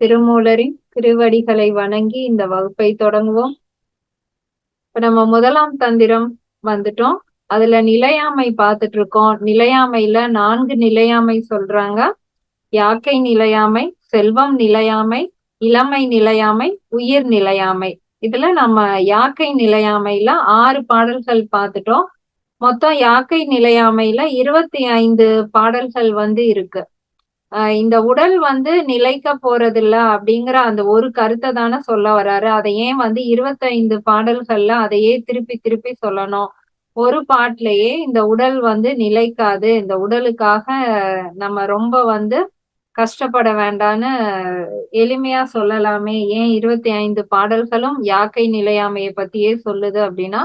திருமூலரின் திருவடிகளை வணங்கி இந்த வகுப்பை தொடங்குவோம். இப்ப நம்ம முதலாம் தந்திரம் வந்துட்டோம். அதுல நிலையாமை பார்த்துட்டு இருக்கோம் நிலையாமையில நான்கு நிலையாமை சொல்றாங்க. யாக்கை நிலையாமை செல்வம் நிலையாமை இளமை நிலையாமை உயிர் நிலையாமை. இதுல நம்ம யாக்கை நிலையாமையில ஆறு பாடல்கள் பார்த்துட்டோம். மொத்தம் யாக்கை நிலையாமையில இருபத்தி ஐந்து பாடல்கள் வந்து இருக்கு. இந்த உடல் வந்து நிலைக்க போறதில்ல அப்படிங்கிற அந்த ஒரு கருத்தை தானே சொல்ல வர்றாரு அதை ஏன் வந்து இருபத்தைந்து பாடல்கள்ல அதையே திருப்பி திருப்பி சொல்லணும்? ஒரு பாட்டிலேயே இந்த உடல் வந்து நிலைக்காது. இந்த உடலுக்காக நம்ம ரொம்ப வந்து கஷ்டப்பட வேண்டான்னு எளிமையா சொல்லலாமே. ஏன் இருபத்தி ஐந்து பாடல்களும் யாக்கை நிலையாமையை பத்தியே சொல்லுது அப்படின்னா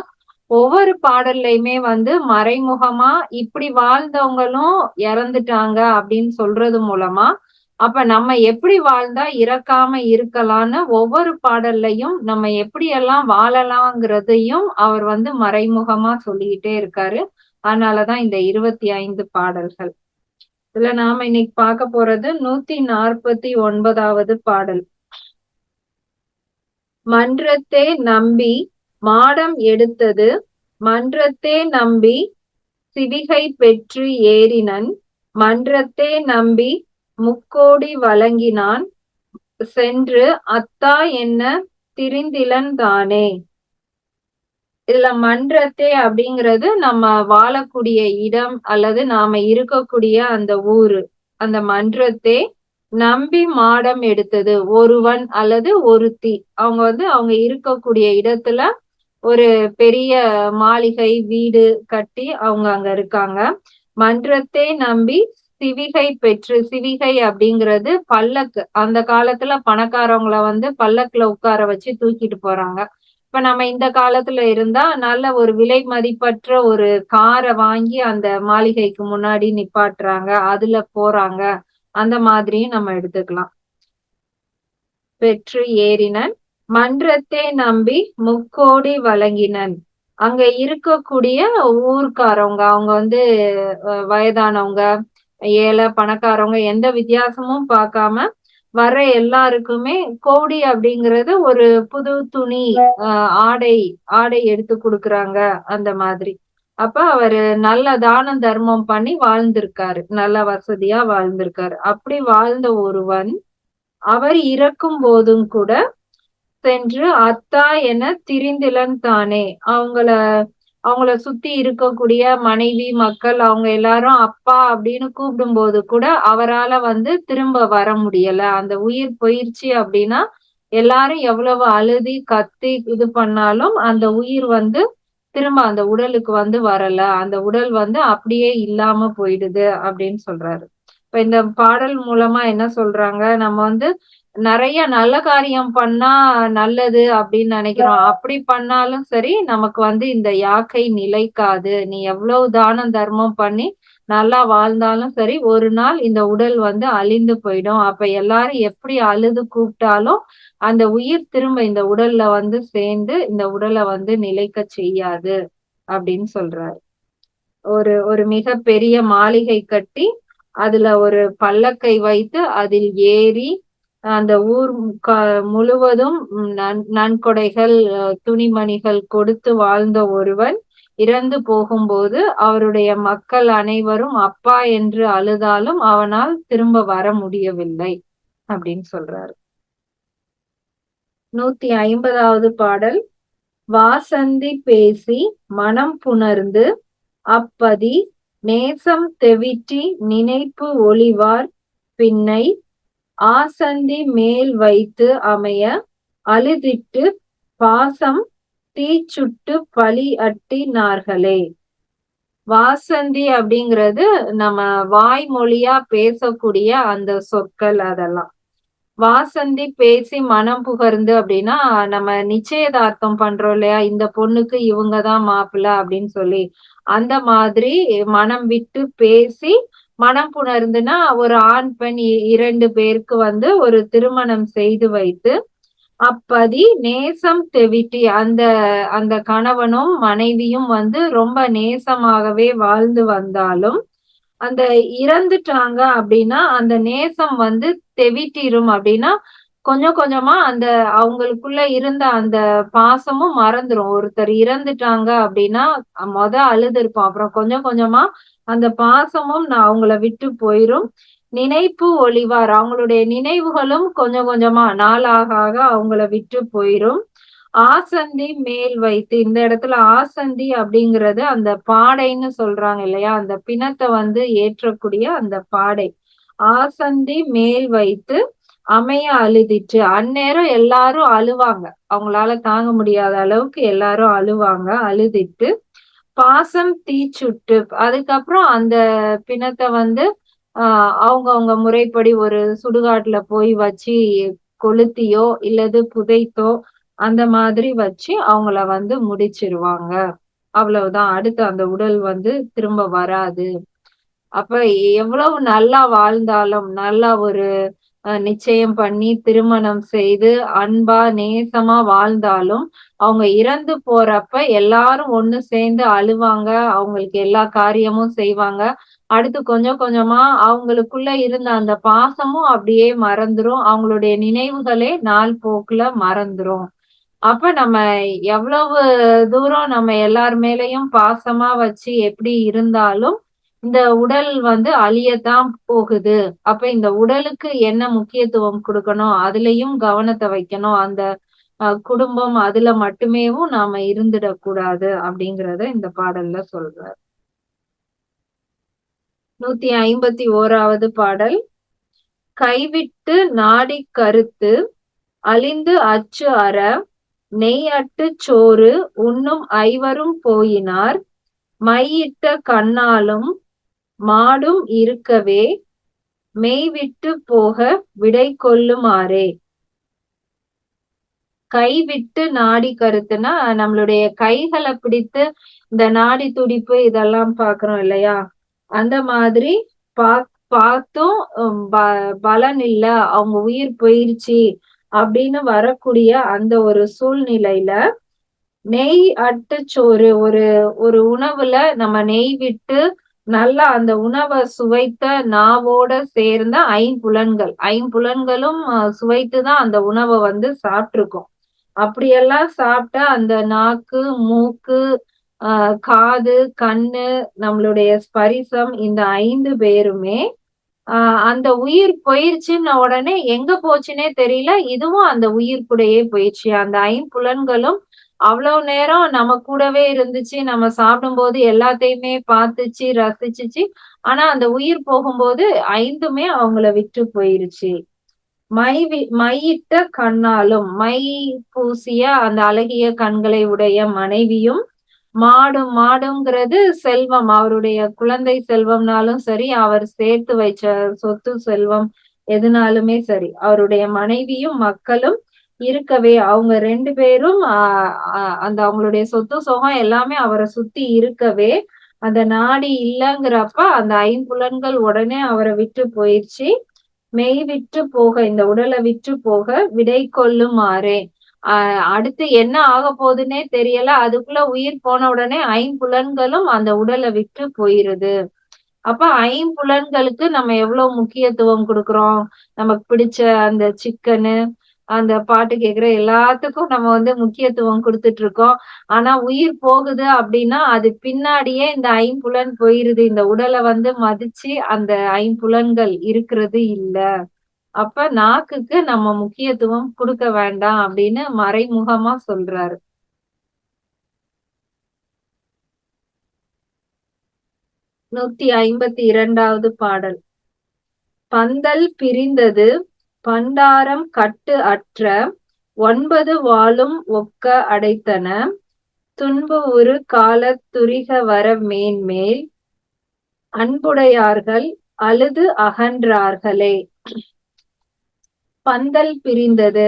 ஒவ்வொரு பாடல்லையுமே வந்து மறைமுகமா இப்படி வாழ்ந்தவங்களும் இறந்துட்டாங்க அப்படின்னு சொல்றது மூலமா அப்ப நம்ம எப்படி வாழ்ந்தா இறக்காம இருக்கலாம்னு ஒவ்வொரு பாடல்லையும் நம்ம எப்படி எல்லாம் வாழலாங்கிறதையும் அவர் வந்து மறைமுகமா சொல்லிக்கிட்டே இருக்காரு. அதனாலதான் இந்த இருபத்தி ஐந்து பாடல்கள். இதுல நாம இன்னைக்கு பார்க்க போறது நூத்தி நாற்பத்தி ஒன்பதாவது பாடல். மன்றத்தே நம்பி மாடம் எடுத்தது மன்றத்தே நம்பி சிவிகை பெற்று ஏறினன். மன்றத்தே நம்பி முக்கோடி வழங்கினான். சென்று அத்தா என்ன திரிந்திலன் தானே. இதுல மன்றத்தே அப்படிங்கிறது நம்ம வாழக்கூடிய இடம் அல்லது நாம இருக்கக்கூடிய அந்த ஊரு. அந்த மன்றத்தே நம்பி மாடம் எடுத்தது. ஒருவன் அல்லது ஒருத்தி. அவங்க வந்து அவங்க இருக்கக்கூடிய இடத்துல ஒரு பெரிய மாளிகை வீடு கட்டி அவங்க அங்க இருக்காங்க. மன்றத்தை நம்பி சிவிகை பெற்று சிவிகை அப்படிங்கிறது பல்லக்கு. அந்த காலத்துல பணக்காரவங்கள வந்து பல்லக்குல உட்கார வச்சு தூக்கிட்டு போறாங்க. இப்ப நம்ம இந்த காலத்துல இருந்தா நல்ல ஒரு விலை மதிப்பற்ற ஒரு காரை வாங்கி அந்த மாளிகைக்கு முன்னாடி நிப்பாட்டுறாங்க. அதுல போறாங்க. அந்த மாதிரியும் நம்ம எடுத்துக்கலாம். பெற்று ஏறினன். மன்றத்தை நம்பி முக்கோடி வழங்கினன். அங்க இருக்கக்கூடிய ஊர்க்காரவங்க அவங்க வந்து வயதானவங்க ஏழை பணக்காரவங்க எந்த வித்தியாசமும் பார்க்காம வர்ற எல்லாருக்குமே கோடி அப்படிங்கிறது ஒரு புது துணி ஆடை ஆடை எடுத்து கொடுக்குறாங்க அந்த மாதிரி. அப்ப அவரு நல்ல தான தர்மம் பண்ணி வாழ்ந்திருக்காரு. நல்ல வசதியா வாழ்ந்திருக்காரு. அப்படி வாழ்ந்த ஒருவன் அவர் இறக்கும் போதும் கூட சென்று அத்தா என திரிந்திலன் தானே அவங்கள அவங்கள சுத்தி இருக்கக்கூடிய மனைவி மக்கள் அவங்க எல்லாரும் அப்பா அப்படின்னு கூப்பிடும் போது கூட அவரால வந்து திரும்ப வர முடியல. அந்த உயிர் போயிருச்சு அப்படின்னா எல்லாரும் எவ்வளவு அழுதி கத்தி இது பண்ணாலும் அந்த உயிர் வந்து திரும்ப அந்த உடலுக்கு வந்து வரல. அந்த உடல் வந்து அப்படியே இல்லாம போயிடுது அப்படின்னு சொல்றாரு. இப்ப இந்த பாடல் மூலமா என்ன சொல்றாங்க? நம்ம வந்து நிறைய நல்ல காரியம் பண்ணா நல்லது அப்படின்னு நினைக்கிறோம். அப்படி பண்ணாலும் சரி நமக்கு வந்து இந்த யாக்கை நிலைக்காது. நீ எவ்வளவு தானம் தர்மம் பண்ணி நல்லா வாழ்ந்தாலும் சரி ஒரு நாள் இந்த உடல் வந்து அழிந்து போயிடும். அப்ப எல்லாரும் எப்படி அழுது கூப்பிட்டாலும் அந்த உயிர் திரும்ப இந்த உடல்ல வந்து சேர்ந்து இந்த உடலை வந்து நிலைக்க செய்யாது அப்படின்னு சொல்றாரு. ஒரு ஒரு மிக பெரிய மாளிகை கட்டி அதுல ஒரு பல்லக்கை வைத்து அதில் ஏறி அந்த ஊர் முழுவதும் நன்கொடைகள் துணிமணிகள் கொடுத்து வாழ்ந்த ஒருவன் இறந்து போகும்போது அவருடைய மக்கள் அனைவரும் அப்பா என்று அழுதாலும் அவனால் திரும்ப வர முடியவில்லை அப்படின்னு சொல்றாரு. நூத்தி ஐம்பதாவது பாடல். வாசந்தி பேசி மனம் புணர்ந்து அப்பதி நேசம் தெவிட்டி நினைப்பு ஒளிவார் பின்னை ஆசந்தி மேல் வைத்து அமைய அழுதிட்டு பாசம் தீச்சுட்டு பழி அட்டினார்களே. வாசந்தி அப்படிங்கிறது நம்ம வாய்மொழியா பேசக்கூடிய அந்த சொற்கள் அதெல்லாம். வாசந்தி பேசி மனம் புகர்ந்து அப்படின்னா நம்ம நிச்சயதார்த்தம் பண்றோம் இல்லையா? இந்த பொண்ணுக்கு இவங்கதான் மாப்பிள்ள அப்படின்னு சொல்லி அந்த மாதிரி மனம் விட்டு பேசி மனம் புணர்ந்துனா ஒரு ஆண் பெண் இரண்டு பேருக்கு வந்து ஒரு திருமணம் செய்து வைத்து அப்பதி நேசம் தெவிட்டி அந்த அந்த கணவனும் மனைவியும் வந்து ரொம்ப நேசமாகவே வாழ்ந்து வந்தாலும் அந்த இறந்துட்டாங்க அப்படின்னா அந்த நேசம் வந்து தெவிட்டிரும் அப்படின்னா கொஞ்சம் கொஞ்சமா அந்த அவங்களுக்குள்ள இருந்த அந்த பாசமும் மறந்துரும். ஒருத்தர் இறந்துட்டாங்க அப்படின்னா மொத அழுது இருப்போம் அப்புறம் கொஞ்சம் கொஞ்சமா அந்த பாசமும் நான் அவங்கள விட்டு போயிரும். நினைப்பு ஒளிவார். அவங்களுடைய நினைவுகளும் கொஞ்சம் கொஞ்சமா நாளாக ஆக அவங்கள விட்டு போயிரும். ஆசந்தி மேல் வைத்து இந்த இடத்துல ஆசந்தி அப்படிங்கிறது அந்த பாடைன்னு சொல்றாங்க இல்லையா? அந்த பிணத்தை வந்து ஏற்றக்கூடிய அந்த பாடை. ஆசந்தி மேல் வைத்து அமைய அழுதிட்டு அந்நேரம் எல்லாரும் அழுவாங்க. அவங்களால தாங்க முடியாத அளவுக்கு எல்லாரும் அழுவாங்க அழுதிட்டு பாசம் தீச்சுட்டு அதுக்கப்புறம் அந்த பிணத்தை வந்து ஆஹ் அவங்கவுங்க முறைப்படி ஒரு சுடுகாட்டுல போய் வச்சு கொளுத்தியோ இல்லது புதைத்தோ அந்த மாதிரி வச்சு அவங்கள வந்து முடிச்சிருவாங்க. அவ்வளவுதான். அடுத்து அந்த உடல் வந்து திரும்ப வராது. அப்ப எவ்வளவு நல்லா வாழ்ந்தாலும் நல்லா ஒரு நிச்சயம் பண்ணி திருமணம் செய்து அன்பா நேசமா வாழ்ந்தாலும் அவங்க இறந்து போறப்ப எல்லாரும் ஒண்ணு சேர்ந்து அழுவாங்க. அவங்களுக்கு எல்லா காரியமும் செய்வாங்க. அடுத்து கொஞ்சம் கொஞ்சமா அவங்களுக்குள்ள இருந்த அந்த பாசமும் அப்படியே மறந்துரும். அவங்களுடைய நினைவுகளே நாள் போக்குல மறந்துரும். அப்ப நம்ம எவ்வளவு தூரம் நம்ம எல்லார் மேலையும் பாசமா வச்சு எப்படி இருந்தாலும் இந்த உடல் வந்து அழியத்தான் போகுது. அப்ப இந்த உடலுக்கு என்ன முக்கியத்துவம் கொடுக்கணும்? அதுலயும் கவனத்தை வைக்கணும். அந்த குடும்பம் அதுல மட்டுமேவும் நாம இருந்துடக்கூடாது அப்படிங்கறத இந்த பாடல்ல சொல்றார். நூத்தி ஐம்பத்தி ஓராவது பாடல். கைவிட்டு நாடி கருத்து அழிந்து அச்சு அற நெய் அட்டு சோறு உண்ணும் ஐவரும் போயினார் மையிட்ட கண்ணாலும் மாடும் இருக்கவே மெய்விட்டு போக விடை கொள்ளுமாறே. கைவிட்டு நாடி கருத்துனா நம்மளுடைய கைகளை பிடித்து இந்த நாடி துடிப்பு இதெல்லாம் பாக்குறோம் இல்லையா? அந்த மாதிரி பா பார்த்தும் பலன் இல்ல அவங்க உயிர் போயிருச்சு அப்படின்னு வரக்கூடிய அந்த ஒரு சூழ்நிலையில நெய் அட்டுச்சோறு ஒரு ஒரு உணவுல நம்ம நெய் விட்டு நல்லா அந்த உணவை சுவைத்த நாவோட சேர்ந்த ஐம்புலன்கள். ஐம்புலன்களும் சுவைத்துதான் அந்த உணவை வந்து சாப்பிட்டுருக்கோம். அப்படியெல்லாம் சாப்பிட்டா அந்த நாக்கு மூக்கு ஆஹ் காது கண்ணு நம்மளுடைய ஸ்பரிசம் இந்த ஐந்து பேருமே ஆஹ் அந்த உயிர் போயிருச்சுன்ன உடனே எங்க போச்சுன்னே தெரியல. இதுவும் அந்த உயிர் கூடயே போயிடுச்சு. அந்த ஐம்புலன்களும் அவ்வளவு நேரம் நம்ம கூடவே இருந்துச்சு. நம்ம சாப்பிடும்போது எல்லாத்தையுமே பார்த்துச்சு ரசிச்சுச்சு. ஆனா அந்த உயிர் போகும்போது ஐந்துமே அவங்கள விட்டு போயிருச்சு. மை மையிட்ட கண்ணாலும் மை பூசிய அந்த அழகிய கண்களை உடைய மனைவியும் மாடும் மாடுங்கிறது செல்வம். அவருடைய குழந்தை செல்வம்னாலும் சரி அவர் சேர்த்து வைச்ச சொத்து செல்வம் எதுனாலுமே சரி அவருடைய மனைவியும் மக்களும் இருக்கவே அவங்க ரெண்டு பேரும் அந்த அவங்களுடைய சொத்து சுகம் எல்லாமே அவரை சுத்தி இருக்கவே அந்த நாடி இல்லைங்கிறப்ப அந்த ஐம்புலன்கள் உடனே அவரை விட்டு போயிடுச்சு மெய் விட்டு போக இந்த உடலை விட்டு போக விடை கொள்ளுமாறே. ஆஹ் அடுத்து என்ன ஆக போகுதுன்னே தெரியல. அதுக்குள்ள உயிர் போன உடனே ஐம்புலன்களும் அந்த உடலை விட்டு போயிருது. அப்ப ஐம்புலன்களுக்கு நம்ம எவ்வளவு முக்கியத்துவம் கொடுக்குறோம்? நமக்கு பிடிச்ச அந்த சிக்கனு அந்த பாட்டு கேக்குற எல்லாத்துக்கும் நம்ம வந்து முக்கியத்துவம் கொடுத்துட்டு இருக்கோம் ஆனா உயிர் போகுது அப்படின்னா அது பின்னாடியே இந்த ஐம்புலன் போயிருது. இந்த உடலை வந்து மதிச்சு அந்த ஐம்புலன்கள் இருக்கிறது இல்ல. அப்ப நாக்குக்கு நம்ம முக்கியத்துவம் கொடுக்க வேண்டாம் அப்படின்னு மறைமுகமா சொல்றாரு. நூத்தி ஐம்பத்தி இரண்டாவது பாடல். பந்தல் பிரிந்தது பண்டாரம் கட்டு அற்ற ஒன்பது வாளும் ஒக்க அடைத்தன துன்பு உரு கால துரிக வர மேன்மேல் அன்புடையார்கள் அழுது அகன்றார்களே. பந்தல் பிரிந்தது.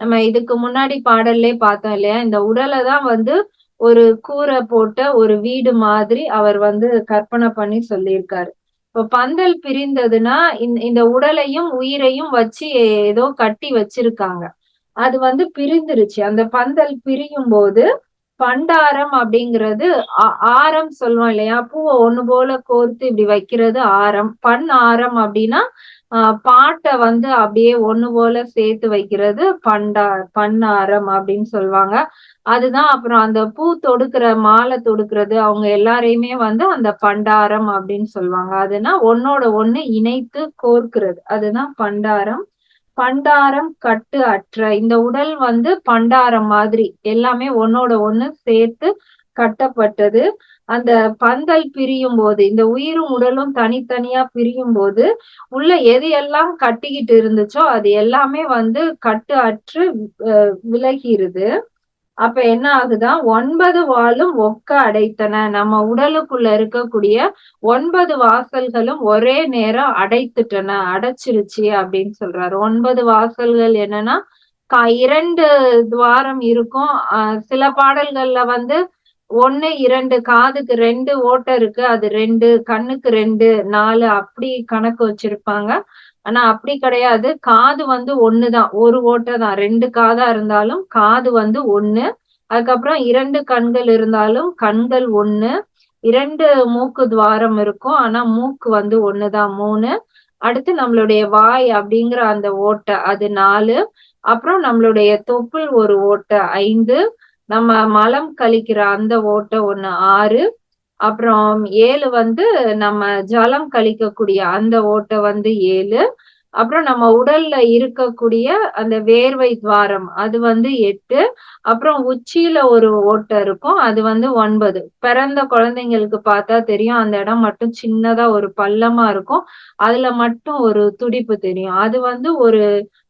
நம்ம இதுக்கு முன்னாடி பாடல்லே பார்த்தோம் இல்லையா? இந்த உடலை தான் வந்து ஒரு கூரை போட்ட ஒரு வீடு மாதிரி அவர் வந்து கற்பனை பண்ணி சொல்லியிருக்காரு. இப்ப பந்தல் பிரிந்ததுன்னா இந்த உடலையும் உயிரையும் வச்சு ஏதோ கட்டி வச்சிருக்காங்க. அது வந்து பிரிந்துருச்சு. அந்த பந்தல் பிரியும் போது பண்டாரம் அப்படிங்கிறது ஆ- ஆரம் சொல்லுவோம் இல்லையா? பூவை ஒண்ணு போல கோர்த்து இப்படி வைக்கிறது ஆரம். பண் ஆரம் அப்படின்னா பாட்டை வந்து அப்படியே ஒண்ணு போல சேர்த்து வைக்கிறது பண்டா பன்னாரம் அப்படின்னு சொல்லுவாங்க. அதுதான் அப்புறம் அந்த பூ தொடுக்கிற மாலை தொடுக்கிறது அவங்க எல்லாரையுமே வந்து அந்த பண்டாரம் அப்படின்னு சொல்லுவாங்க. அதுனா ஒன்னோட ஒண்ணு இணைத்து கோர்க்கிறது. அதுதான் பண்டாரம் பண்டாரம் கட்டு அற்ற. இந்த உடல் வந்து பண்டாரம் மாதிரி. எல்லாமே ஒன்னோட ஒண்ணு சேர்த்து கட்டப்பட்டது. அந்த பந்தல் பிரியும் போது இந்த உயிரும் உடலும் தனித்தனியா பிரியும் போது உள்ள எது எல்லாம் கட்டிக்கிட்டு இருந்துச்சோ அது எல்லாமே வந்து கட்டு அற்று விலகிருது. அப்ப என்ன ஆகுதா? ஒன்பது வாளும் ஒக்க அடைத்தன. நம்ம உடலுக்குள்ள இருக்கக்கூடிய ஒன்பது வாசல்களும் ஒரே நேரம் அடைத்துட்டன. அடைச்சிருச்சு அப்படின்னு சொல்றாரு. ஒன்பது வாசல்கள் என்னன்னா கா- இரண்டு துவாரம் இருக்கும். சில பாடல்கள்ல வந்து ஒன்னு இரண்டு காதுக்கு ரெண்டு ஓட்டை இருக்கு அது ரெண்டு கண்ணுக்கு ரெண்டு நாலு அப்படி கணக்கு வச்சிருப்பாங்க. ஆனா அப்படி கிடையாது. காது வந்து ஒண்ணுதான். ஒரு ஓட்டை தான் ரெண்டு காதா இருந்தாலும் காது வந்து ஒண்ணு. அதுக்கப்புறம் இரண்டு கண்கள் இருந்தாலும் கண்கள் ஒண்ணு. இரண்டு மூக்கு துவாரம் இருக்கும். ஆனா மூக்கு வந்து ஒண்ணுதான். மூணு. அடுத்து நம்மளுடைய வாய் அப்படிங்கிற அந்த ஓட்டை அது நாலு. அப்புறம் நம்மளுடைய தொப்புள் ஒரு ஓட்டை ஐந்து. நம்ம மலம் கழிக்கிற அந்த ஓட்டை ஒண்ணு ஆறு அப்புறம் ஏழு வந்து நம்ம ஜலம் கழிக்கக்கூடிய அந்த ஓட்டை வந்து ஏழு அப்புறம் நம்ம உடல்ல இருக்கக்கூடிய அந்த வேர்வை துவாரம் அது வந்து எட்டு அப்புறம் உச்சியில ஒரு ஓட்டை இருக்கும் அது வந்து ஒன்பது. பிறந்த குழந்தைங்களுக்கு பார்த்தா தெரியும் அந்த இடம் மட்டும் சின்னதா ஒரு பள்ளமா இருக்கும் அதுல மட்டும் ஒரு துடிப்பு தெரியும். அது வந்து ஒரு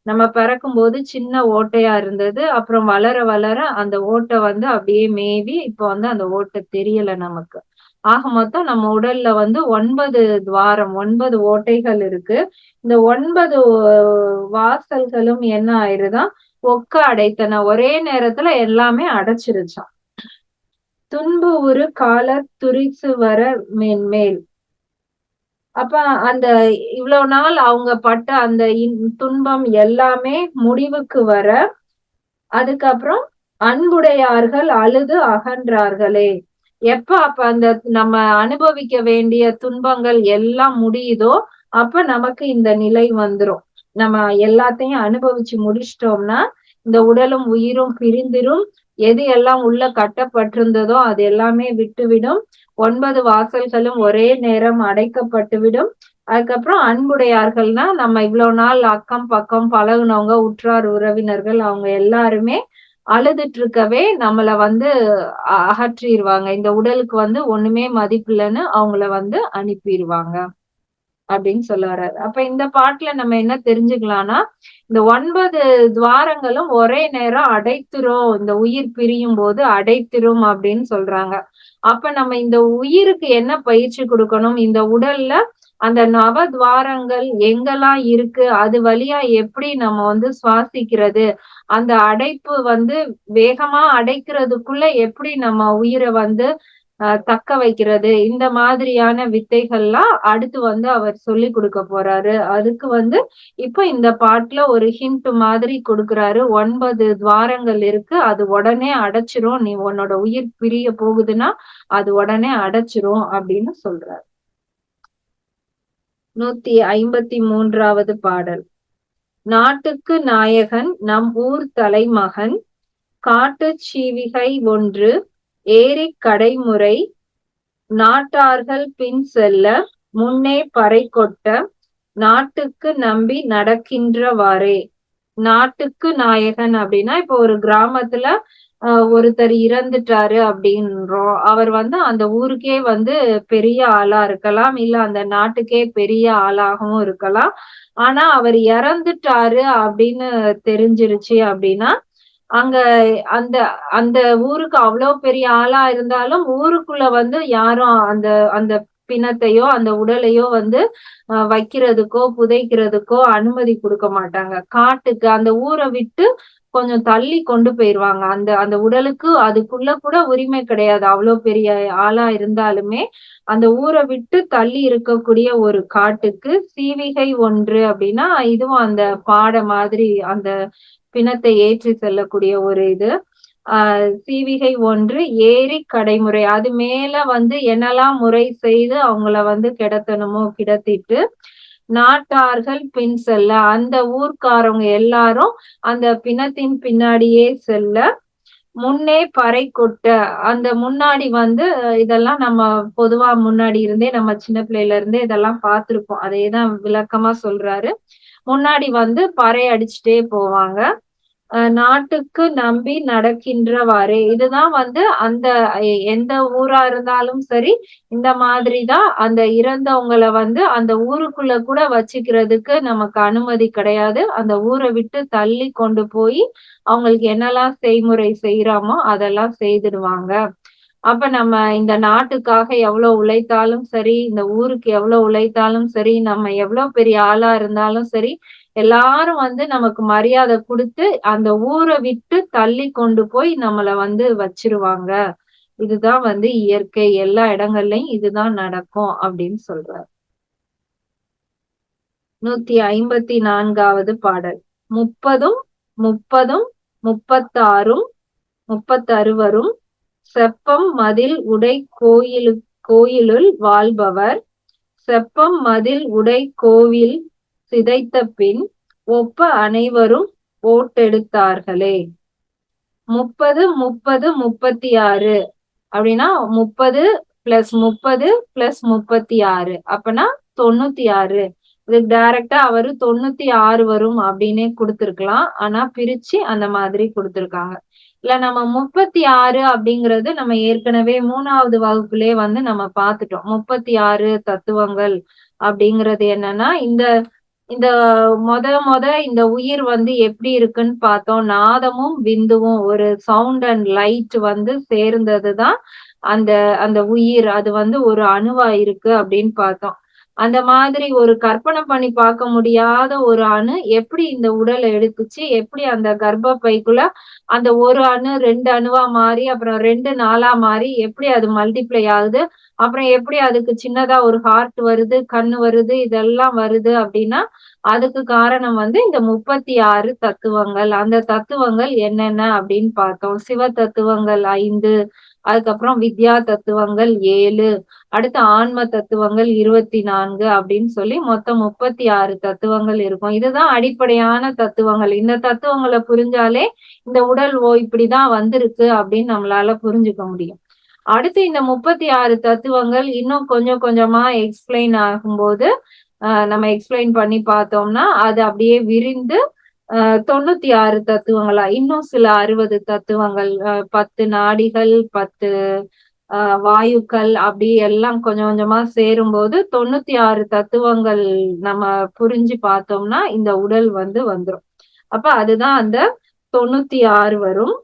நம்ம பிறக்கும் போது சின்ன ஓட்டையா இருந்தது. அப்புறம் வளர வளர அந்த ஓட்டை வந்து அப்படியே மேவி இப்போ வந்து அந்த ஓட்டை தெரியல நமக்கு. ஆக மொத்தம் நம்ம உடல்ல வந்து ஒன்பது துவாரம் ஒன்பது ஓட்டைகள் இருக்கு. இந்த ஒன்பது வாசல்களும் என்ன ஆயிருதான் ஒக்க அடைத்தன. ஒரே நேரத்துல எல்லாமே அடைச்சிருச்சாம். துன்பு ஒரு கால துரிசு வர மேன்மேல். அப்ப அந்த இவ்வளவு நாள் அவங்க பட்ட அந்த இன்- துன்பம் எல்லாமே முடிவுக்கு வர அதுக்கப்புறம் அன்புடையார்கள் அழுது அகன்றார்களே. எப்ப அப்ப அந்த நம்ம அனுபவிக்க வேண்டிய துன்பங்கள் எல்லாம் முடியுதோ அப்ப நமக்கு இந்த நிலை வந்துரும். நம்ம எல்லாத்தையும் அனுபவிச்சு முடிச்சிட்டோம்னா இந்த உடலும் உயிரும் பிரிந்திரும். எது எல்லாம் உள்ள கட்டப்பட்டிருந்ததோ அது எல்லாமே விட்டுவிடும். ஒன்பது வாசல்களும் ஒரே நேரம் அடைக்கப்பட்டுவிடும். அதுக்கப்புறம் அன்புடையார்கள்னா நம்ம இவ்வளவு நாள் அக்கம் பக்கம் பழகுனவங்க உற்றார் உறவினர்கள் அவங்க எல்லாருமே அழுதுட்டு இருக்கவே நம்மள வந்து அ- அகற்றிடுவாங்க இந்த உடலுக்கு வந்து ஒண்ணுமே மதிப்பில்லைன்னு அவங்கள வந்து அனுப்பிடுவாங்க அப்படின்னு சொல்ல வர்றாரு அப்ப இந்த பாட்டுல நம்ம என்ன தெரிஞ்சுக்கலாம்னா இந்த ஒன்பது துவாரங்களும் ஒரே நேரம் அடைத்துரும். இந்த உயிர் பிரியும் போது அடைத்திரும் அப்படின்னு சொல்றாங்க. அப்ப நம்ம இந்த உயிருக்கு என்ன பயிற்சி கொடுக்கணும்? இந்த உடல்ல அந்த நவ துவாரங்கள் எங்கெல்லாம் இருக்கு? அது வழியா எப்படி நம்ம வந்து சுவாசிக்கிறது? அந்த அடைப்பு வந்து வேகமா அடைக்கிறதுக்குள்ள எப்படி நம்ம உயிரை வந்து தக்க வைக்கிறது. இந்த மாதிரியான வித்தைகள்லாம் அடுத்து வந்து அவர் சொல்லி கொடுக்க போறாரு. அதுக்கு வந்து இப்ப இந்த பாட்டுல ஒரு ஹிண்ட் மாதிரி கொடுக்குறாரு. ஒன்பது துவாரங்கள் இருக்கு. அது உடனே அடைச்சிரும். நீ உன்னோட உயிர் பிரிய போகுதுன்னா அது உடனே அடைச்சிரும் அப்படின்னு சொல்றாரு. நூத்தி ஐம்பத்தி மூன்றாவது பாடல். நாட்டுக்கு நாயகன் நம் ஊர் தலைமகன் காட்டு சீவிகை ஒன்று ஏரிக் கடைமுறை நாட்டார்கள் பின் செல்ல முன்னே பறை கொட்ட நாட்டுக்கு நம்பி நடக்கின்றவாறே. நாட்டுக்கு நாயகன் அப்படின்னா இப்போ ஒரு கிராமத்துல ஒருத்தர் இறந்துட்டாரு அப்படின்றோம். அவர் வந்து அந்த ஊருக்கே வந்து பெரிய ஆளா இருக்கலாம். இல்ல அந்த நாட்டுக்கே பெரிய ஆளாகவும் இருக்கலாம். ஆனா அவர் இறந்துட்டாரு அப்படின்னு தெரிஞ்சிருச்சு அப்படின்னா அங்க அந்த அந்த ஊருக்கு அவ்வளவு பெரிய ஆளா இருந்தாலும் ஊருக்குள்ள வந்து யாரும் அந்த அந்த பிணத்தையோ அந்த உடலையோ வந்து அஹ், வைக்கிறதுக்கோ புதைக்கிறதுக்கோ அனுமதி கொடுக்க மாட்டாங்க. காட்டுக்கு அந்த ஊரை விட்டு கொஞ்சம் தள்ளி கொண்டு போயிருவாங்க. அந்த அந்த உடலுக்கு அதுக்குள்ள கூட உரிமை கிடையாது. அவ்வளவு பெரிய ஆளா இருந்தாலுமே அந்த ஊரை விட்டு தள்ளி இருக்கக்கூடிய ஒரு காட்டுக்கு சீவிகை ஒன்று அப்படின்னா இதுவும் அந்த பாடை மாதிரி அந்த பிணத்தை ஏற்றி செல்லக்கூடிய ஒரு இது. ஆஹ் சீவிகை ஒன்று ஏரி கடைமுறை. அது மேல வந்து என்னெல்லாம் முறை செய்து அவங்கள வந்து கிடத்தணுமோ கிடத்திட்டு நாட்டார்கள் பின் செல்ல. அந்த ஊர்க்காரவங்க எல்லாரும் அந்த பிணத்தின் பின்னாடியே செல்ல. முன்னே பறை கொட்ட. அந்த முன்னாடி வந்து இதெல்லாம் நம்ம பொதுவா முன்னாடி இருந்தே நம்ம சின்ன பிள்ளையில இருந்தே இதெல்லாம் பார்த்திருப்போம். அதேதான் விளக்கமா சொல்றாரு. முன்னாடி வந்து பறை அடிச்சுட்டே போவாங்க. நாட்டுக்கு நம்பி நடக்கின்றவாறு. இதுதான் வந்து அந்த எந்த ஊரா இருந்தாலும் சரி இந்த மாதிரிதான் அந்த இறந்தவங்களை வந்து அந்த ஊருக்குள்ள கூட வச்சுக்கிறதுக்கு நமக்கு அனுமதி கிடையாது. அந்த ஊரை விட்டு தள்ளி கொண்டு போய் அவங்களுக்கு என்னெல்லாம் செய்முறை செய்யறாமோ அதெல்லாம் செய்திடுவாங்க. அப்ப நம்ம இந்த நாட்டுக்காக எவ்வளவு உழைத்தாலும் சரி இந்த ஊருக்கு எவ்வளவு உழைத்தாலும் சரி நம்ம எவ்வளவு பெரிய ஆளா இருந்தாலும் சரி எல்லாரும் வந்து நமக்கு மரியாதை கொடுத்து அந்த ஊரை விட்டு தள்ளி கொண்டு போய் நம்மளை வந்து வச்சிருவாங்க. இதுதான் வந்து இயற்கை. எல்லா இடங்கள்லயும் இதுதான் நடக்கும் அப்படின்னு சொல்றார். நூத்தி ஐம்பத்தி நான்காவது பாடல். முப்பதும் முப்பதும் முப்பத்தாறும் முப்பத்தறுவரும் செப்பம் மதில் உடை கோயிலு கோயிலுள் வாழ்பவர். செப்பம் மதில் உடை கோவில் சிதைத்த பின் ஒப்ப அனைவரும் ஓட்டெடுத்தார்களே. முப்பது முப்பது முப்பத்தி ஆறு அப்படின்னா முப்பது பிளஸ் முப்பது பிளஸ் முப்பத்தி ஆறு அப்பனா தொண்ணூத்தி ஆறு இதுக்கு டைரக்டா அவரு தொண்ணூத்தி ஆறு வரும் அப்படின்னே கொடுத்துருக்கலாம். ஆனா பிரிச்சு அந்த மாதிரி கொடுத்திருக்காங்க. இல்ல நம்ம முப்பத்தி ஆறு அப்படிங்கிறது நம்ம ஏற்கனவே மூணாவது வகுப்புலயே வந்து நம்ம பார்த்துட்டோம் முப்பத்தி ஆறு தத்துவங்கள் அப்படிங்கிறது என்னன்னா இந்த இந்த மொத மொத இந்த உயிர் வந்து எப்படி இருக்குன்னு பார்த்தோம். நாதமும் விந்துவும் ஒரு சவுண்ட் அண்ட் லைட் வந்து சேர்ந்ததுதான் அந்த அந்த உயிர். அது வந்து ஒரு அணுவா இருக்கு அப்படின்னு பார்த்தோம். அந்த மாதிரி ஒரு கற்பனை பண்ணி பார்க்க முடியாத ஒரு அணு எப்படி இந்த உடலை எடுத்துச்சு? எப்படி அந்த கர்ப்பப்பைக்குள்ள அந்த ஒரு அணு ரெண்டு அணுவா மாறி அப்புறம் ரெண்டு நாளா மாறி எப்படி அது மல்டிப்ளை ஆகுது? அப்புறம் எப்படி அதுக்கு சின்னதா ஒரு ஹார்ட் வருது கண்ணு வருது இதெல்லாம் வருது அப்படின்னா அதுக்கு காரணம் வந்து இந்த முப்பத்தி ஆறு தத்துவங்கள். அந்த தத்துவங்கள் என்னென்ன அப்படின்னு பார்த்தோம். சிவ தத்துவங்கள் ஐந்து அதுக்கப்புறம் வித்யா தத்துவங்கள் ஏழு அடுத்து ஆன்ம தத்துவங்கள் இருபத்தி நான்கு அப்படின்னு சொல்லி மொத்தம் முப்பத்தி ஆறு தத்துவங்கள் இருக்கும். இதுதான் அடிப்படையான தத்துவங்கள். இந்த தத்துவங்களை புரிஞ்சாலே இந்த உடல் ஓ இப்படிதான் வந்திருக்கு அப்படின்னு நம்மளால புரிஞ்சுக்க முடியும். அடுத்து இந்த முப்பத்தி ஆறு தத்துவங்கள் இன்னும் கொஞ்சம் கொஞ்சமா எக்ஸ்பிளைன் ஆகும்போது நம்ம எக்ஸ்பிளைன் பண்ணி பார்த்தோம்னா அது அப்படியே விரிந்து தொண்ணூத்தி ஆறு தத்துவங்களா? இன்னும் சில அறுபது தத்துவங்கள் பத்து நாடிகள் பத்து வாயுக்கள் அப்படி எல்லாம் கொஞ்சம் கொஞ்சமா சேரும்போது தொண்ணூத்தி ஆறு தத்துவங்கள் நம்ம புரிஞ்சு பார்த்தோம்னா இந்த உடல் வந்து வந்துடும் அப்ப அதுதான் அந்த தொண்ணூத்தி ஆறு வரும்.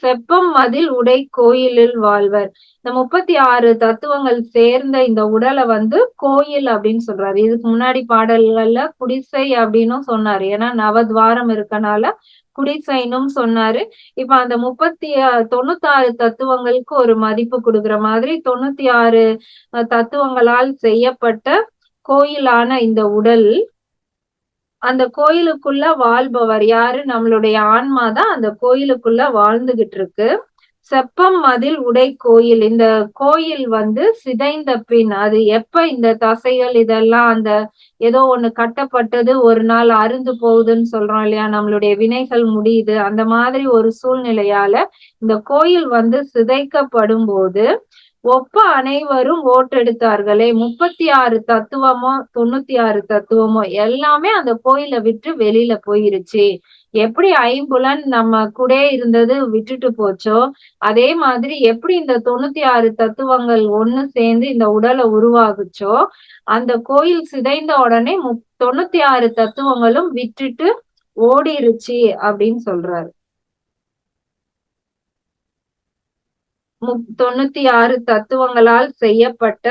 செப்பம் மதில் உடை கோயிலில் வாழ்வர். இந்த முப்பத்தி ஆறு தத்துவங்கள் சேர்ந்த இந்த உடலை வந்து கோயில் அப்படின்னு சொல்றாரு. இதுக்கு முன்னாடி பாடல்கள்ல குடிசை அப்படின்னும் சொன்னாரு. ஏன்னா நவத்வாரம் இருக்கனால குடிசைனும் சொன்னாரு. இப்ப அந்த முப்பத்தி தொண்ணூத்தி ஆறு தத்துவங்களுக்கு ஒரு மதிப்பு கொடுக்குற மாதிரி தொண்ணூத்தி ஆறு தத்துவங்களால் செய்யப்பட்ட கோயிலான இந்த உடல் அந்த கோயிலுக்குள்ள வாழ்பவர் யாரு? நம்மளுடைய ஆன்மா தான் அந்த கோயிலுக்குள்ள வாழ்ந்துகிட்டு இருக்கு செப்பம் மதில் உடை கோயில். இந்த கோயில் வந்து சிதைந்த பின் அது எப்ப இந்த தசைகள் இதெல்லாம் அந்த ஏதோ ஒண்ணு கட்டப்பட்டது ஒரு நாள் அருந்து போகுதுன்னு சொல்றோம் இல்லையா? நம்மளுடைய வினைகள் முடியுது. அந்த மாதிரி ஒரு சூழ்நிலையால இந்த கோயில் வந்து சிதைக்கப்படும் போது ஒப்ப அனைவரும் ஓட்டெடுத்தார்களே. முப்பத்தி ஆறு தத்துவமோ தொண்ணூத்தி ஆறு தத்துவமோ எல்லாமே அந்த கோயில விட்டு வெளியில போயிருச்சு. எப்படி ஐம்புலன் நம்ம கூட இருந்தது விட்டுட்டு போச்சோ அதே மாதிரி எப்படி இந்த தொண்ணூத்தி ஆறு தத்துவங்கள் ஒண்ணு சேர்ந்து இந்த உடலை உருவாகுச்சோ அந்த கோயில் சிதைந்த உடனே முப் தொண்ணூத்தி ஆறு தத்துவங்களும் விட்டுட்டு ஓடிருச்சு அப்படின்னு சொல்றாரு. தொண்ணூத்தி ஆறு தத்துவங்களால் செய்யப்பட்ட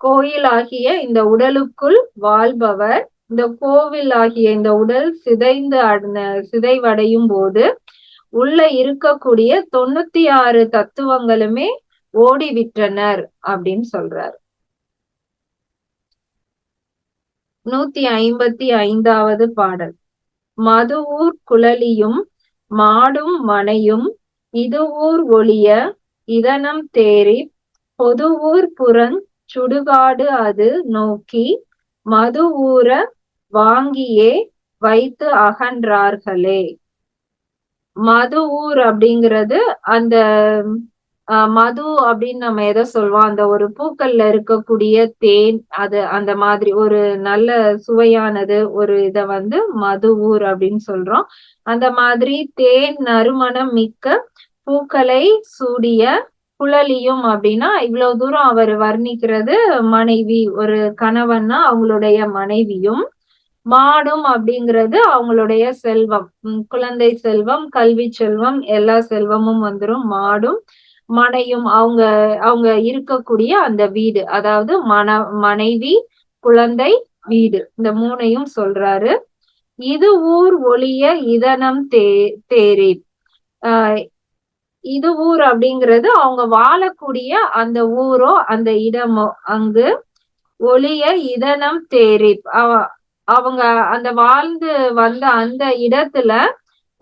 கோயிலாகிய இந்த உடலுக்குள் வாழ்பவர். இந்த கோவில் ஆகிய இந்த உடல் சிதைந்து சிதைவடையும் போது உள்ள இருக்கக்கூடிய தொண்ணூத்தி ஆறு தத்துவங்களுமே ஓடிவிட்டனர் அப்படின்னு சொல்றார். நூத்தி ஐம்பத்தி ஐந்தாவது பாடல். மதுவூர் குழலியும் மாடும் மனையும் இதுவூர் ஒளிய இதனம் தேறிப் பொதுவூர் புறஞ் சுடுகாடு அது நோக்கி மதுவூர வாங்கியே வைத்து அகன்றார்களே. மதுவூர் அப்படிங்கிறது அந்த மது அப்படின்னு நம்ம எதை சொல்லுவோம் அந்த ஒரு பூக்கள்ல இருக்கக்கூடிய தேன் அது அந்த மாதிரி ஒரு நல்ல சுவையானது ஒரு இதை வந்து மது ஊர் அப்படின்னு சொல்றோம். அந்த மாதிரி தேன் நறுமணம் மிக்க பூக்களை சூடிய குழலியும் அப்படின்னா இவ்வளவு தூரம் அவர் வர்ணிக்கிறது மனைவி ஒரு கணவன்னா அவங்களுடைய மனைவியும். மாடும் அப்படிங்கிறது அவங்களுடைய செல்வம். உம் குழந்தை செல்வம் கல்வி செல்வம் எல்லா செல்வமும் வந்துரும் மாடும். மனையும் அவங்க அவங்க இருக்கக்கூடிய அந்த வீடு அதாவது மன மனைவி குழந்தை வீடு இந்த மூணையும் சொல்றாரு. இது ஊர் ஒளிய இதனம் தே தேரி. ஆஹ் இது ஊர் அப்படிங்கிறது அவங்க வாழக்கூடிய அந்த ஊரோ அந்த இடமோ அங்கு ஒளிய இதனம் தேரி. அவ- அவங்க அந்த வாழ்ந்து வந்த அந்த இடத்துல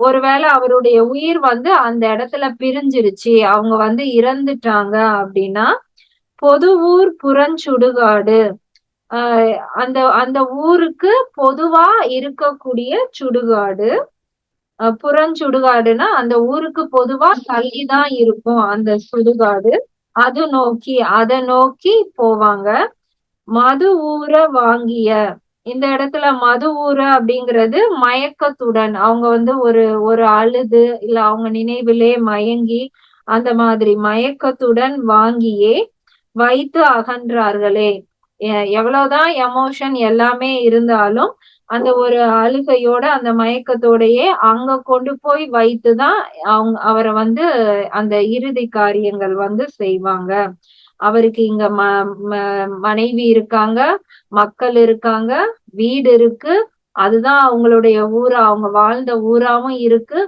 ஒருவேளை அவருடைய உயிர் வந்து அந்த இடத்துல பிரிஞ்சிருச்சு அவங்க வந்து இறந்துட்டாங்க அப்படின்னா பொது ஊர் புறஞ்சுடுகாடு. ஆஹ் அந்த அந்த ஊருக்கு பொதுவா இருக்கக்கூடிய சுடுகாடு. அஹ் புறஞ்சுடுகாடுனா அந்த ஊருக்கு பொதுவா தள்ளிதான் இருக்கும் அந்த சுடுகாடு. அது நோக்கி அதை நோக்கி போவாங்க. மது ஊற வாங்கிய இந்த இடத்துல மது ஊற அப்படிங்கிறது மயக்கத்துடன் அவங்க வந்து ஒரு ஒரு அழுது இல்ல அவங்க நினைவிலே மயங்கி அந்த மாதிரி மயக்கத்துடன் வாங்கியே வைத்து அகன்றார்களே. எவ்வளவுதான் எமோஷன் எல்லாமே இருந்தாலும் அந்த ஒரு அழுகையோட அந்த மயக்கத்தோடயே அங்க கொண்டு போய் வைத்துதான் அவங்க அவரை வந்து அந்த இறுதி காரியங்கள் வந்து செய்வாங்க. அவருக்கு இங்க ம ம- மனைவி இருக்காங்க மக்கள் இருக்காங்க வீடு இருக்கு. அதுதான் அவங்களுடைய ஊரா அவங்க வாழ்ந்த ஊராவும் இருக்கு.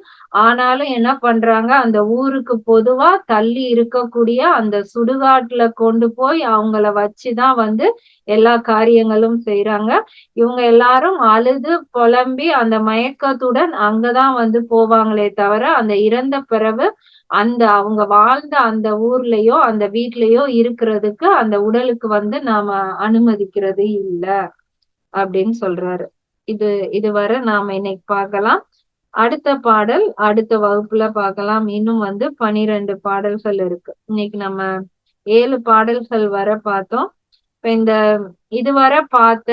ஆனாலும் என்ன பண்றாங்க அந்த ஊருக்கு பொதுவா தள்ளி இருக்கக்கூடிய அந்த சுடுகாட்டுல கொண்டு போய் அவங்கள வச்சுதான் வந்து எல்லா காரியங்களும் செய்யறாங்க இவங்க எல்லாரும் அழுது புலம்பி அந்த மயக்கத்துடன் அங்கதான் வந்து போவாங்களே தவிர அந்த இறந்த பிறகு அந்த அவங்க வாழ்ந்த அந்த ஊர்லயோ அந்த வீட்லயோ இருக்கிறதுக்கு அந்த உடலுக்கு வந்து நாம அனுமதிக்கிறது இல்ல அப்படின்னு சொல்றாரு. இது இதுவரை நாம இன்னைக்கு பார்க்கலாம். அடுத்த பாடல் அடுத்த வகுப்புல பார்க்கலாம். இன்னும் வந்து பனிரெண்டு பாடல்கள் இருக்கு. இன்னைக்கு நம்ம ஏழு பாடல்கள் வர பார்த்தோம். இப்ப இந்த இதுவரை பார்த்த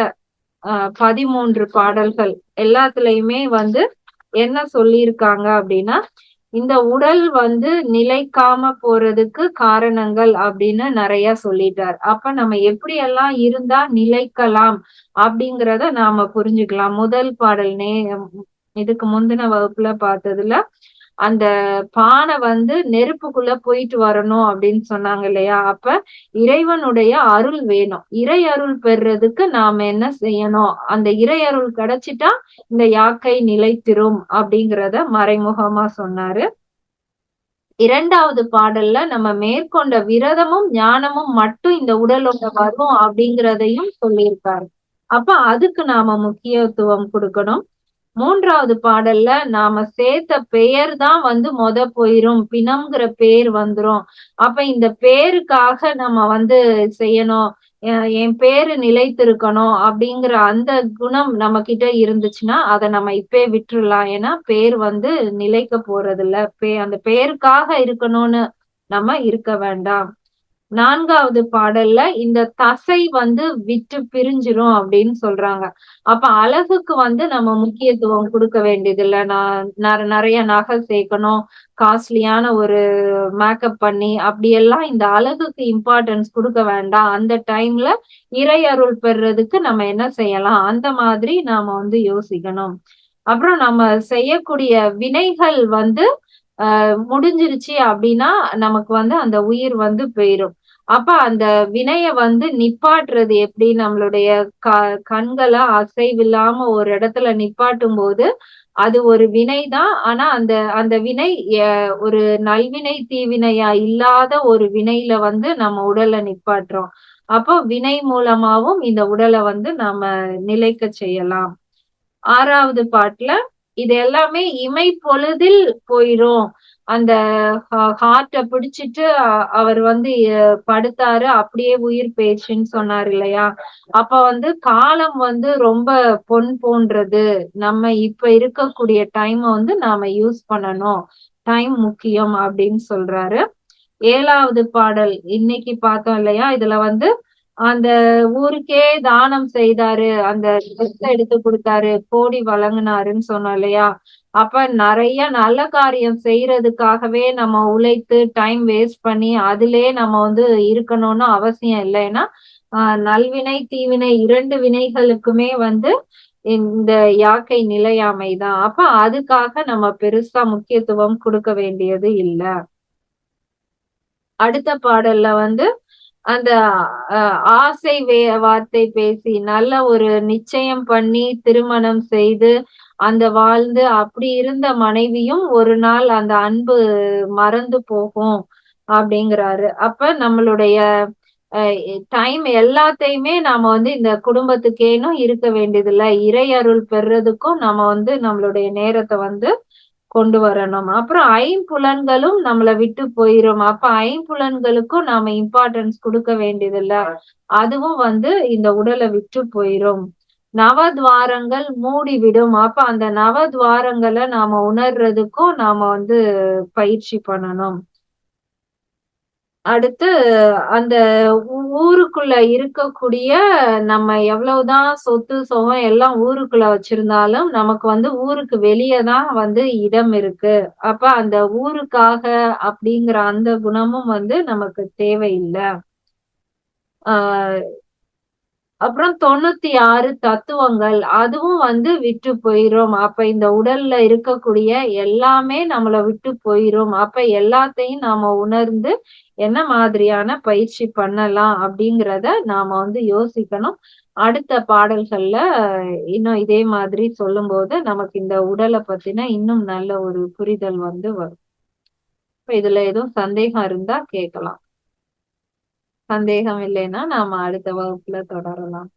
பதிமூன்று பாடல்கள் எல்லாத்துலயுமே வந்து என்ன சொல்லியிருக்காங்க அப்படின்னா இந்த உடல் வந்து நிலைக்காம போறதுக்கு காரணங்கள் அப்படின்னு நிறைய சொல்லிட்டார். அப்ப நம்ம எப்படி எல்லாம் இருந்தா நிலைக்கலாம் அப்படிங்கிறத நாம புரிஞ்சுக்கலாம். முதல் பாடல் நே இதுக்கு முந்தின வகுப்புல பார்த்ததுல அந்த பானை வந்து நெருப்புக்குள்ள போயிட்டு வரணும் அப்படின்னு சொன்னாங்க இல்லையா? அப்ப இறைவனுடைய அருள் வேணும். இறை அருள் பெறுறதுக்கு நாம என்ன செய்யணும்? அந்த இறை அருள் கிடைச்சிட்டா இந்த யாக்கை நிலைத்திரும் அப்படிங்கிறத மறைமுகமா சொன்னாரு. இரண்டாவது பாடல்ல நம்ம மேற்கொண்ட விரதமும் ஞானமும் மட்டும் இந்த உடலோட வரும் அப்படிங்கிறதையும் சொல்லியிருக்காரு. அப்ப அதுக்கு நாம முக்கியத்துவம் கொடுக்கணும். மூன்றாவது பாடல்ல நாம சேர்த்த பெயர் தான் வந்து மொத போயிரும் பிணம்ங்கிற பேர் வந்துரும். அப்ப இந்த பேருக்காக நம்ம வந்து செய்யணும் என் பேரு நிலைத்திருக்கணும் அப்படிங்கிற அந்த குணம் நம்ம கிட்ட இருந்துச்சுன்னா அதை நம்ம இப்பே விட்டுறலாம். ஏன்னா பேர் வந்து நிலைக்க போறது இல்ல பே அந்த பேருக்காக இருக்கணும்னு நம்ம இருக்க வேண்டாம். நான்காவது பாடல்ல இந்த தசை வந்து விட்டு பிரிஞ்சிரும் அப்படின்னு சொல்றாங்க. அப்ப அழகுக்கு வந்து நம்ம முக்கியத்துவம் கொடுக்க வேண்டியதில்ல. நான் நிறைய நகை சேர்க்கணும் காஸ்ட்லியான ஒரு மேக்கப் பண்ணி அப்படியெல்லாம் இந்த அழகுக்கு இம்பார்ட்டன்ஸ் கொடுக்க வேண்டாம். அந்த டைம்ல இறை அருள் பெறுறதுக்கு நம்ம என்ன செய்யலாம்? அந்த மாதிரி நாம வந்து யோசிக்கணும். அப்புறம் நம்ம செய்யக்கூடிய வினைகள் வந்து முடிஞ்சிருச்சு அப்படின்னா நமக்கு வந்து அந்த உயிர் வந்து போயிரும். அப்ப அந்த வினைய வந்து நிப்பாட்டுறது எப்படி? நம்மளுடைய க கண்களை அசைவில்லாம ஒரு இடத்துல நிப்பாட்டும் போது அது ஒரு வினைதான். ஆனா அந்த அந்த வினை ஒரு நல்வினை தீவினையா இல்லாத ஒரு வினையில வந்து நம்ம உடலை நிப்பாட்டுறோம். அப்போ வினை மூலமாவும் இந்த உடலை வந்து நாம நிலைக்க செய்யலாம். ஆறாவது பாட்டுல இது எல்லாமே இமை பொழுதில் போயிரும். அந்த ஹார்ட்ட பிடிச்சிட்டு அவர் வந்து படுத்தாரு. அப்படியே உயிர் பேச்சுன்னு சொன்னார் இல்லையா? அப்ப வந்து காலம் வந்து ரொம்ப பொன் போன்றது. நம்ம இப்ப இருக்கக்கூடிய டைம் வந்து நாம யூஸ் பண்ணணும். டைம் முக்கியம் அப்படின்னு சொல்றாரு. ஏழாவது பாடல் இன்னைக்கு பார்த்தோம் இல்லையா? இதுல வந்து அந்த ஊருக்கே தானம் செய்தாரு. அந்த எடுத்து கொடுத்தாரு. கோடி வழங்கினாருன்னு சொன்னோம் இல்லையா? அப்ப நிறைய நல்ல காரியம் செய்யறதுக்காகவே நம்ம உழைத்து டைம் வேஸ்ட் பண்ணி அதிலே நம்ம வந்து இருக்கணும்னு அவசியம் இல்லைன்னா ஆஹ் நல்வினை தீவினை இரண்டு வினைகளுக்குமே வந்து இந்த யாக்கை நிலையாமை தான். அப்ப அதுக்காக நம்ம பெருசா முக்கியத்துவம் கொடுக்க வேண்டியது இல்ல. அடுத்த பாடல்ல வந்து அந்த ஆசை வே வார்த்தை பேசி நல்ல ஒரு நிச்சயம் பண்ணி திருமணம் செய்து அந்த வாழ்ந்து அப்படி இருந்த மனைவியும் ஒரு நாள் அந்த அன்பு மறந்து போகும் அப்படிங்கிறாரு. அப்ப நம்மளுடைய டைம் எல்லாத்தையுமே நாம வந்து இந்த குடும்பத்துக்கேனும் இருக்க வேண்டியதில்ல. இறை அருள் பெறதுக்கும் நம்ம வந்து நம்மளுடைய நேரத்தை வந்து கொண்டு வரணும். அப்புறம் ஐம்புலன்களும் நம்மளை விட்டு போயிரும். அப்ப ஐம்புலன்களுக்கும் நாம இம்பார்ட்டன்ஸ் கொடுக்க வேண்டியதில்ல. அதுவும் வந்து இந்த உடலை விட்டு போயிரும். நவத்வாரங்கள் மூடிவிடும். அப்ப அந்த நவத்வாரங்களை நாம உணர்றதுக்கும் நாம வந்து பயிற்சி பண்ணணும். அடுத்து அந்த ஊருக்குள்ள இருக்கக்கூடிய நம்ம எவ்வளவுதான் சொத்து சுகம் எல்லாம் ஊருக்குள்ள வச்சிருந்தாலும் நமக்கு வந்து ஊருக்கு வெளியே தான் வந்து இடம் இருக்கு. அப்ப அந்த ஊருக்காக அப்படிங்கிற அந்த குணமும் வந்து நமக்கு தேவையில்லை. ஆஹ் அப்புறம் தொண்ணூத்தி ஆறு தத்துவங்கள் அதுவும் வந்து விட்டு போயிரும். அப்ப இந்த உடல்ல இருக்கக்கூடிய எல்லாமே நம்மளை விட்டு போயிரும். அப்ப எல்லாத்தையும் நாம உணர்ந்து என்ன மாதிரியான பயிற்சி பண்ணலாம் அப்படிங்கிறத நாம வந்து யோசிக்கணும். அடுத்த பாடல்கள்ல இன்னும் இதே மாதிரி சொல்லும் போது நமக்கு இந்த உடலை பத்தின இன்னும் நல்ல ஒரு புரிதல் வந்து வரும். இப்ப இதுல எதுவும் சந்தேகம் இருந்தா கேட்கலாம். சந்தேகம் இல்லைன்னா நாம அடுத்த வகுப்புல தொடரலாம்.